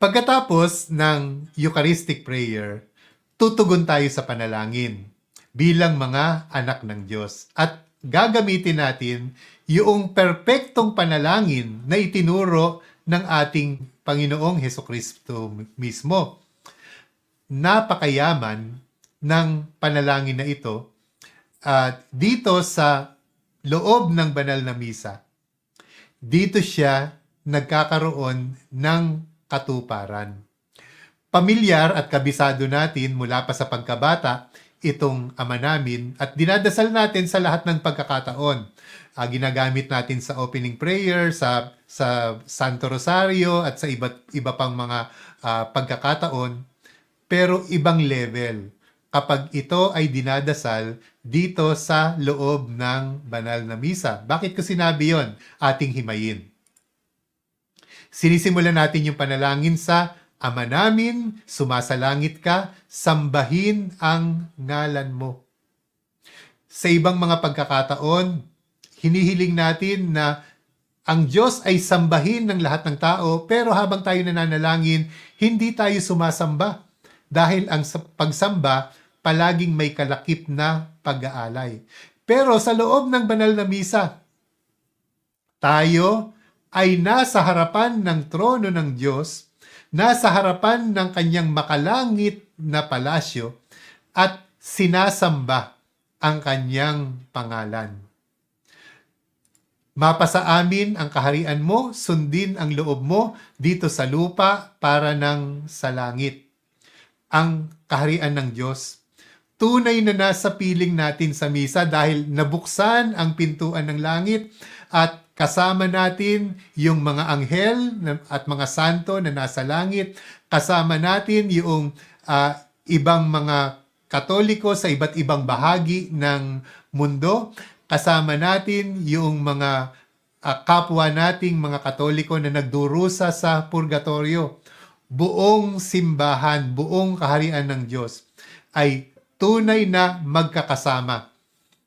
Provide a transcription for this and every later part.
Pagkatapos ng Eucharistic prayer, tutugon tayo sa panalangin bilang mga anak ng Diyos. At gagamitin natin yung perpektong panalangin na itinuro ng ating Panginoong Heso Kristo mismo. Napakayaman ng panalangin na ito at dito sa loob ng banal na misa. Dito siya nagkakaroon ng katuparan. Pamilyar at kabisado natin mula pa sa pagkabata itong ama namin at dinadasal natin sa lahat ng pagkakataon. Ah, ginagamit natin sa opening prayer, sa sa Santo Rosario at sa iba't iba pang mga ah, pagkakataon. Pero ibang level kapag ito ay dinadasal dito sa loob ng banal na misa. Bakit ko sinabi yon? Ating himayin. Sinisimulan natin yung panalangin sa Ama namin, sumasalangit ka, sambahin ang ngalan mo. Sa ibang mga pagkakataon, hinihiling natin na ang Diyos ay sambahin ng lahat ng tao, pero habang tayo nananalangin, hindi tayo sumasamba. Dahil ang sa- pagsamba, palaging may kalakip na pag-aalay. Pero sa loob ng banal na misa, tayo ay nasa harapan ng trono ng Diyos, nasa harapan ng kanyang makalangit na palasyo, at sinasamba ang kanyang pangalan. Mapasa amin ang kaharian mo, sundin ang loob mo dito sa lupa para ng sa langit. Ang kaharian ng Diyos, tunay na nasa piling natin sa misa dahil nabuksan ang pintuan ng langit at kasama natin yung mga anghel at mga santo na nasa langit. Kasama natin yung ah, ibang mga katoliko sa iba't ibang bahagi ng mundo. Kasama natin yung mga ah, kapwa nating mga katoliko na nagdurusa sa purgatorio. Buong simbahan, buong kaharian ng Diyos ay tunay na magkakasama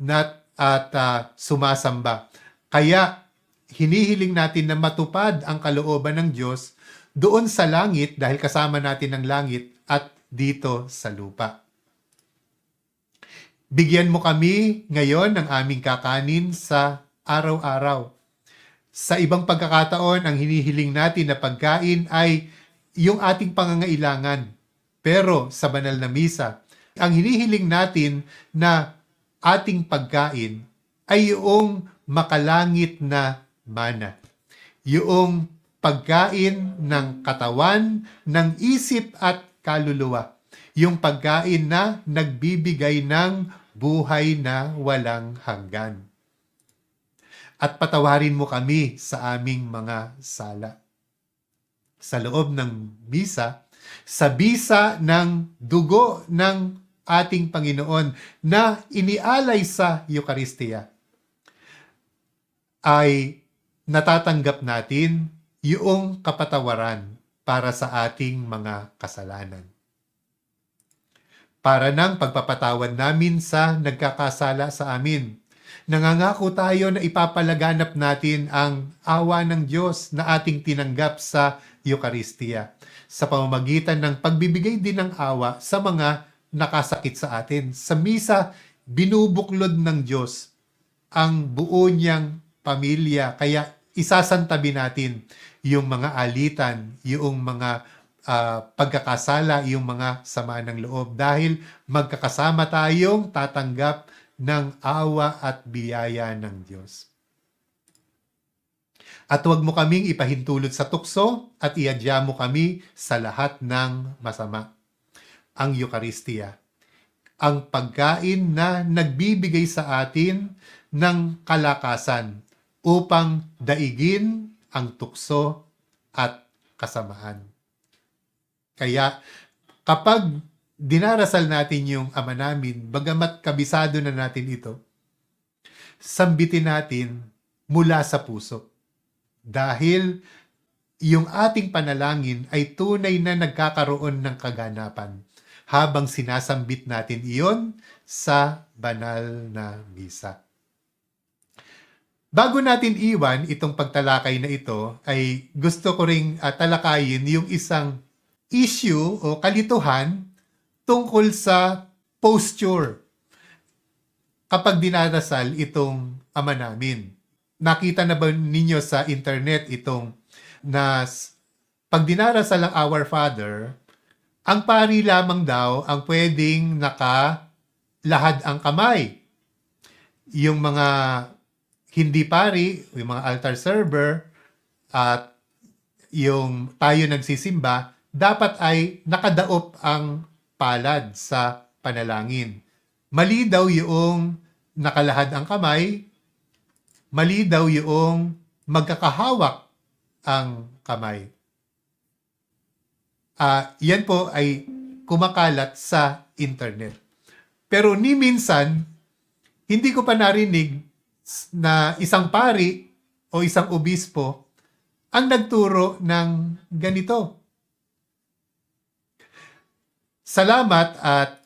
na, at ah, sumasamba. Kaya hinihiling natin na matupad ang kalooban ng Diyos doon sa langit dahil kasama natin ang langit at dito sa lupa. Bigyan mo kami ngayon ng aming kakanin sa araw-araw. Sa ibang pagkakataon, ang hinihiling natin na pagkain ay yung ating pangangailangan. Pero sa banal na misa, ang hinihiling natin na ating pagkain ay yung makalangit na mana. Yung pagkain ng katawan, ng isip at kaluluwa. Yung pagkain na nagbibigay ng buhay na walang hanggan. At patawarin mo kami sa aming mga sala. Sa loob ng misa, sa bisa ng dugo ng ating Panginoon na inialay sa Eucharistia, ay natatanggap natin yung kapatawaran para sa ating mga kasalanan. Para ng pagpapatawad namin sa nagkakasala sa amin. Nangangako tayo na ipapalaganap natin ang awa ng Diyos na ating tinanggap sa Eucharistia sa pamamagitan ng pagbibigay din ng awa sa mga nakasakit sa atin. Sa misa, binubuklod ng Diyos ang buo niyang pamilya. Kaya isasantabi natin yung mga alitan, yung mga ah, pagkakasala, yung mga sama ng loob. Dahil magkakasama tayong tatanggap ng awa at biyaya ng Diyos. At huwag mo kaming ipahintulot sa tukso at iadya mo kami sa lahat ng masama. Ang Eucharistia, ang pagkain na nagbibigay sa atin ng kalakasan upang daigin ang tukso at kasamaan. Kaya kapag dinarasal natin yung ama namin, bagamat kabisado na natin ito, sambitin natin mula sa puso. Dahil yung ating panalangin ay tunay na nagkakaroon ng kaganapan habang sinasambit natin iyon sa banal na misa. Bago natin iwan itong pagtalakay na ito, ay gusto ko ring ah, talakayin yung isang issue o kalituhan tungkol sa posture kapag dinadasal itong ama namin. Nakita na ba ninyo sa internet itong na pag dinarasal ang Our Father, ang pari lamang daw ang pwedeng nakalahad ang kamay. Yung mga hindi pari, yung mga altar server, at yung tayo nagsisimba, dapat ay nakadaop ang palad sa panalangin. Mali daw yung nakalahad ang kamay, mali daw yung magkakahawak ang kamay. Ah, yan po ay kumakalat sa internet. Pero ni minsan, hindi ko pa narinig na isang pari o isang obispo ang nagturo ng ganito. Salamat at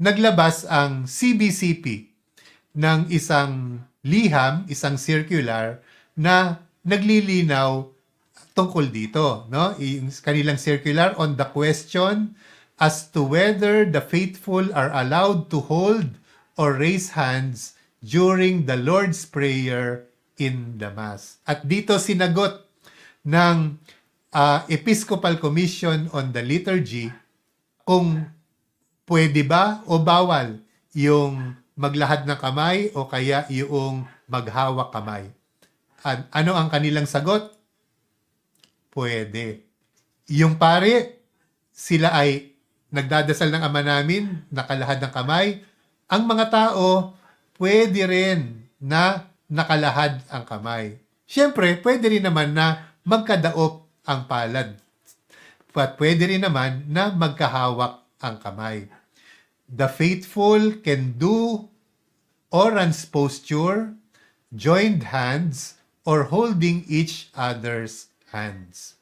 naglabas ang CBCP ng isang liham, isang circular na naglilinaw tungkol dito, no? Yung kanilang circular on the question as to whether the faithful are allowed to hold or raise hands during the Lord's Prayer in the Mass. At dito sinagot ng ah, Episcopal Commission on the Liturgy kung pwede ba o bawal yung maglahad ng kamay o kaya yung maghawak kamay. At ano ang kanilang sagot? Pwede. Yung pare, sila ay nagdadasal ng ama namin, nakalahad ng kamay. Ang mga tao, pwede rin na nakalahad ang kamay. Siyempre, pwede rin naman na magkadaop ang palad. At pwede rin naman na magkahawak ang kamay. The faithful can do orange posture, joined hands, or holding each other's hands.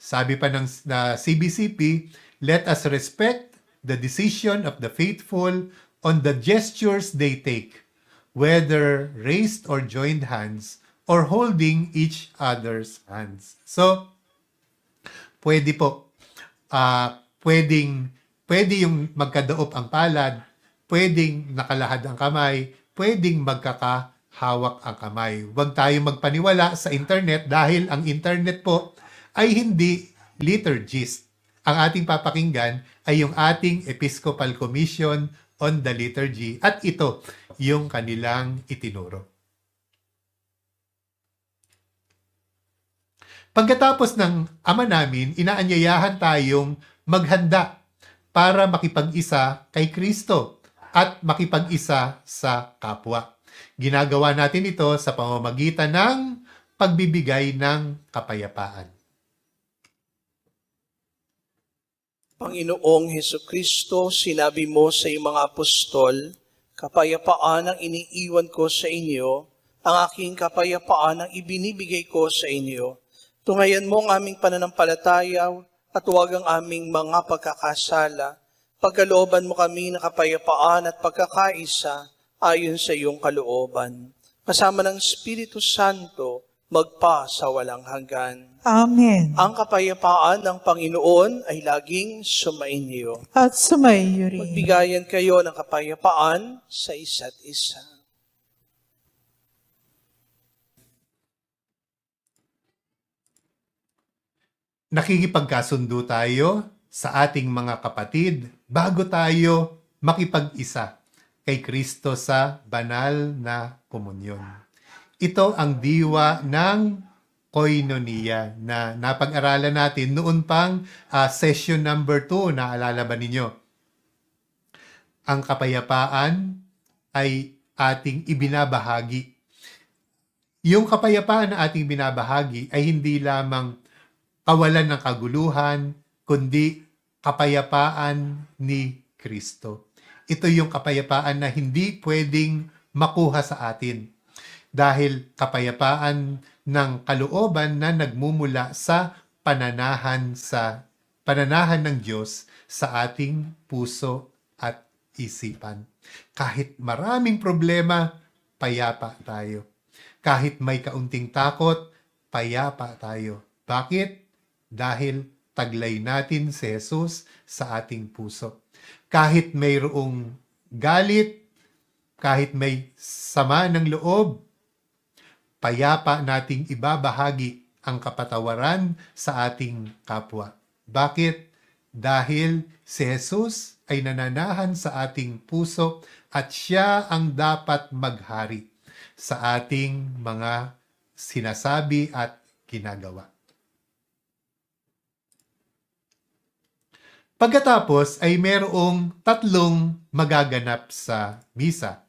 Sabi pa ng na CBCP, let us respect the decision of the faithful on the gestures they take, whether raised or joined hands, or holding each other's hands. So, pwede po, ah pwedeng, pwede yung magkadaop ang palad, pwedeng nakalahad ang kamay, pwedeng magkakahawak ang kamay. Huwag tayong magpaniwala sa internet dahil ang internet po ay hindi liturgist. Ang ating papakinggan ay yung ating Episcopal Commission on the Liturgy at ito yung kanilang itinuro. Pagkatapos ng ama namin, inaanyayahan tayong maghanda para makipag-isa kay Kristo at makipag-isa sa kapwa. Ginagawa natin ito sa pamamagitan ng pagbibigay ng kapayapaan. Panginoong Heso Kristo, sinabi mo sa iyong mga apostol, kapayapaan ang iniiwan ko sa inyo, ang aking kapayapaan ang ibinibigay ko sa inyo. Tungayan mo ang aming pananampalataya at huwag ang aming mga pagkakasala. Pagkalooban mo kami ng kapayapaan at pagkakaisa ayon sa iyong kalooban. Kasama ng Espiritu Santo, magpa sa walang hanggan. Amen. Ang kapayapaan ng Panginoon ay laging sumainyo. At sumayo rin. Magbigayan kayo ng kapayapaan sa isa't isa. nakikipagkasundo tayo sa ating mga kapatid bago tayo makipag-isa kay Kristo sa banal na komunyon. Ito ang diwa ng koinonia na napag-aralan natin noon pang ah, session number 2, naalala ba ninyo? Ang kapayapaan ay ating ibinabahagi. Yung kapayapaan na ating binabahagi ay hindi lamang kawalan ng kaguluhan, kundi kapayapaan ni Kristo. Ito yung kapayapaan na hindi pwedeng makuha sa atin dahil kapayapaan ng kalooban na nagmumula sa pananahan sa pananahan ng Diyos sa ating puso at isipan. Kahit maraming problema, payapa tayo. Kahit may kaunting takot, payapa tayo. Bakit? Dahil taglay natin si Jesus sa ating puso. Kahit mayroong galit, kahit may sama ng loob, payapa nating ibabahagi ang kapatawaran sa ating kapwa. Bakit? Dahil si Jesus ay nananahan sa ating puso at siya ang dapat maghari sa ating mga sinasabi at ginagawa. Pagkatapos ay merong tatlong magaganap sa misa.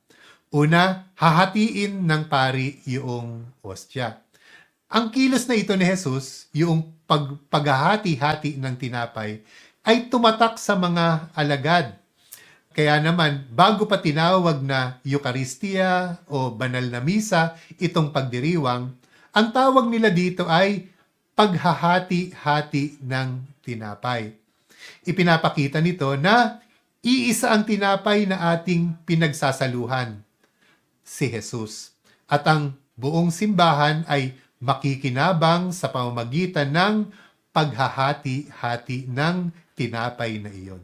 Una, hahatiin ng pari yung ostya. Ang kilos na ito ni Jesus, yung pag, paghahati-hati ng tinapay, ay tumatak sa mga alagad. Kaya naman, bago pa tinawag na Eucharistia o banal na misa, itong pagdiriwang, ang tawag nila dito ay paghahati-hati ng tinapay. Ipinapakita nito na iisa ang tinapay na ating pinagsasaluhan, si Jesus. At ang buong simbahan ay makikinabang sa pamamagitan ng paghahati-hati ng tinapay na iyon.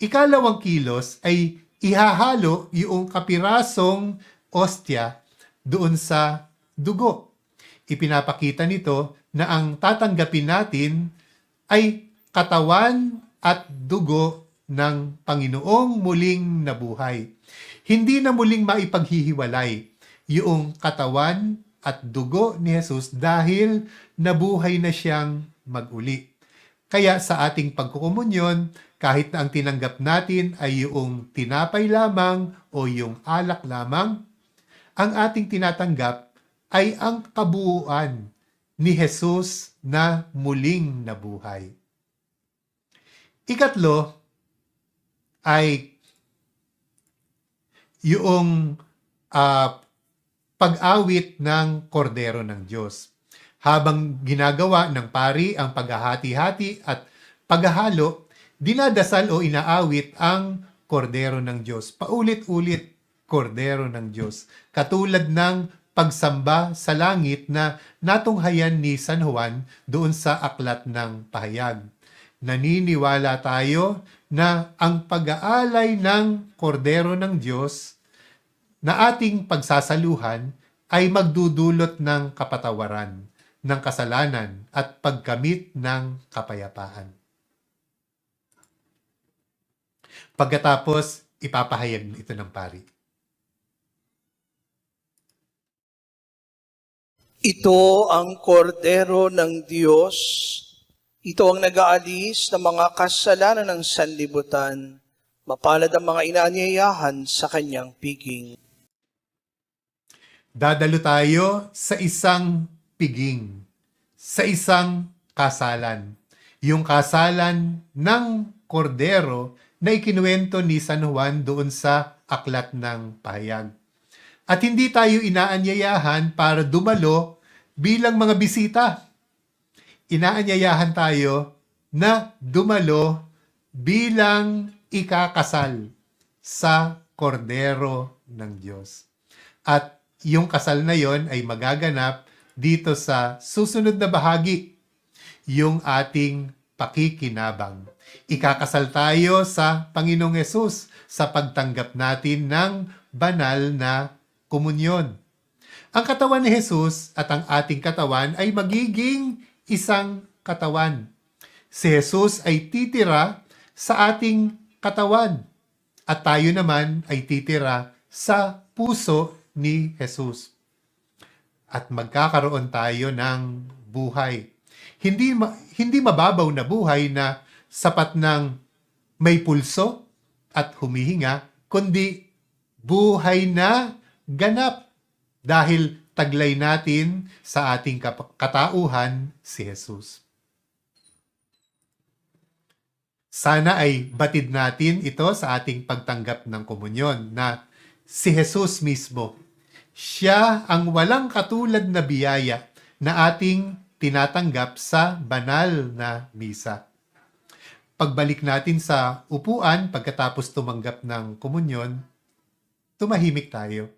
Ikalawang kilos ay ihahalo yung kapirasong ostya doon sa dugo. Ipinapakita nito na ang tatanggapin natin ay katawan at dugo ng Panginoong muling nabuhay. Hindi na muling maipaghihiwalay yung katawan at dugo ni Jesus dahil nabuhay na siyang maguli. Kaya sa ating pagkukumunyon, kahit na ang tinanggap natin ay yung tinapay lamang o yung alak lamang, ang ating tinatanggap ay ang kabuuan ni Jesus na muling nabuhay. Ikatlo ay yung ah, pag-awit ng kordero ng Diyos. Habang ginagawa ng pari ang paghahati-hati at paghahalo, dinadasal o inaawit ang kordero ng Diyos. Paulit-ulit kordero ng Diyos. Katulad ng pagsamba sa langit na natunghayan ni San Juan doon sa aklat ng pahayag. Naniniwala tayo na ang pag-aalay ng kordero ng Diyos na ating pagsasaluhan ay magdudulot ng kapatawaran, ng kasalanan at pagkamit ng kapayapaan. Pagkatapos, ipapahayag ito ng pari. Ito ang kordero ng Diyos. Ito ang nag-aalis ng mga kasalanan ng sanlibutan. Mapalad ang mga inaanyayahan sa kanyang piging. Dadalo tayo sa isang piging, sa isang kasalan. Yung kasalan ng kordero na ikinuwento ni San Juan doon sa aklat ng pahayag. At hindi tayo inaanyayahan para dumalo bilang mga bisita. Inaanyayahan tayo na dumalo bilang ikakasal sa kordero ng Diyos. At yung kasal na yon ay magaganap dito sa susunod na bahagi, yung ating pakikinabang. Ikakasal tayo sa Panginoong Yesus sa pagtanggap natin ng banal na komunyon. Ang katawan ni Jesus at ang ating katawan ay magiging isang katawan. Si Jesus ay titira sa ating katawan at tayo naman ay titira sa puso ni Jesus. At magkakaroon tayo ng buhay. Hindi hindi mababaw na buhay na sapat ng may pulso at humihinga, kundi buhay na ganap dahil taglay natin sa ating katauhan si Jesus. Sana ay batid natin ito sa ating pagtanggap ng komunyon na si Jesus mismo. Siya ang walang katulad na biyaya na ating tinatanggap sa banal na misa. Pagbalik natin sa upuan pagkatapos tumanggap ng komunyon, tumahimik tayo.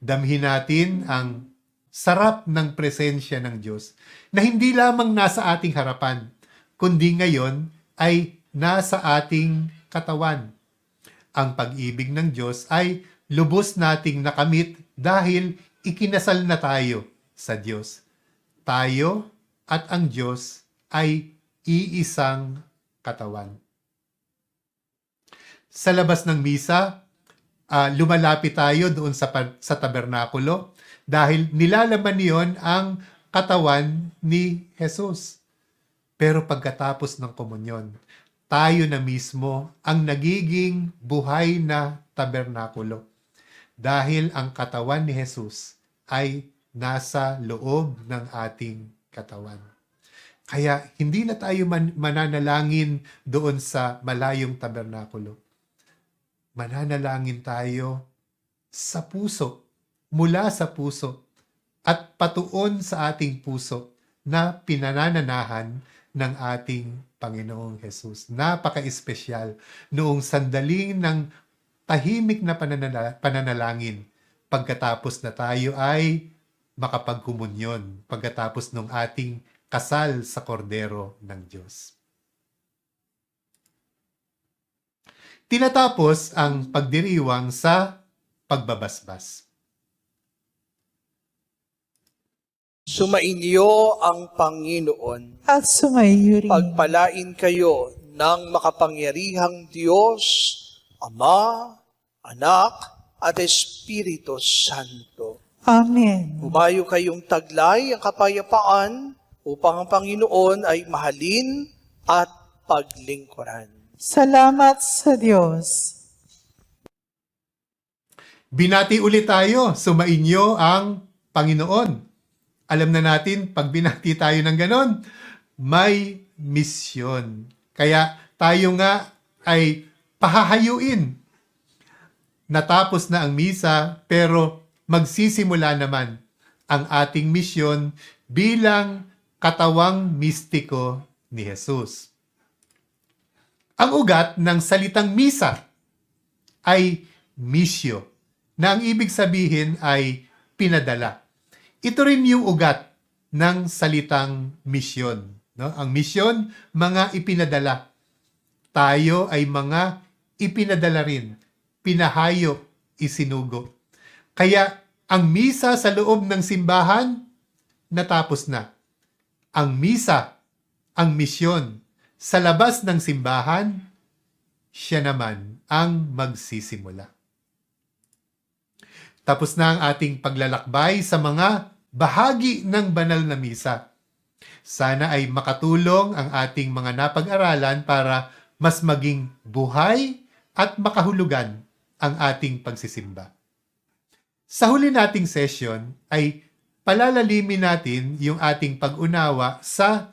Damhin natin ang sarap ng presensya ng Diyos na hindi lamang nasa ating harapan, kundi ngayon ay nasa ating katawan. Ang pag-ibig ng Diyos ay lubos nating nakamit dahil ikinasal na tayo sa Diyos. Tayo at ang Diyos ay iisang katawan. Sa labas ng misa, ah, lumalapit tayo doon sa, sa tabernakulo dahil nilalaman niyon ang katawan ni Jesus. Pero pagkatapos ng komunyon, tayo na mismo ang nagiging buhay na tabernakulo. Dahil ang katawan ni Jesus ay nasa loob ng ating katawan. Kaya hindi na tayo man- mananalangin doon sa malayong tabernakulo. Mananalangin tayo sa puso, mula sa puso, at patuon sa ating puso na pinanananahan ng ating Panginoong Jesus. Napaka-espesyal noong sandaling ng tahimik na pananala- pananalangin pagkatapos na tayo ay makapagkumunyon pagkatapos ng ating kasal sa kordero ng Diyos. Tinatapos ang pagdiriwang sa pagbabasbas. Sumainyo ang Panginoon. At sumayo rin. Pagpalain kayo ng makapangyarihang Diyos, Ama, Anak, at Espiritu Santo. Amen. Humayo kayong taglay ang kapayapaan upang ang Panginoon ay mahalin at paglingkuran. Salamat sa Diyos. Binati ulit tayo, sumainyo ang Panginoon. Alam na natin, pag binati tayo ng ganon, may misyon. Kaya tayo nga ay pahahayuin. Natapos na ang misa, pero magsisimula naman ang ating misyon bilang katawang mistiko ni Jesus. Ang ugat ng salitang misa ay misyo, na ang ibig sabihin ay pinadala. Ito rin yung ugat ng salitang misyon. No? Ang misyon, mga ipinadala. Tayo ay mga ipinadala rin. Pinahayo, isinugo. Kaya ang misa sa loob ng simbahan, natapos na. Ang misa, ang misyon, sa labas ng simbahan, siya naman ang magsisimula. Tapos na ang ating paglalakbay sa mga bahagi ng banal na misa. Sana ay makatulong ang ating mga napag-aralan para mas maging buhay at makahulugan ang ating pagsisimba. Sa huli nating session ay palalalimin natin yung ating pag-unawa sa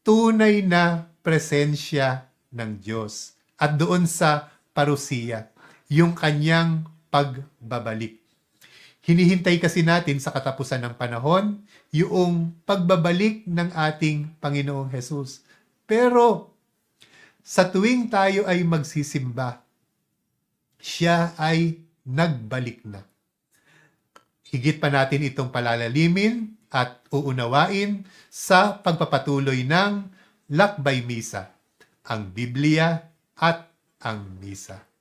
tunay na presensya ng Diyos at doon sa parusiya, yung kanyang pagbabalik. Hinihintay kasi natin sa katapusan ng panahon yung pagbabalik ng ating Panginoong Hesus. Pero sa tuwing tayo ay magsisimba, siya ay nagbalik na. Higit pa natin itong palalalimin at uunawain sa pagpapatuloy ng lakbay misa, ang Biblia at ang misa.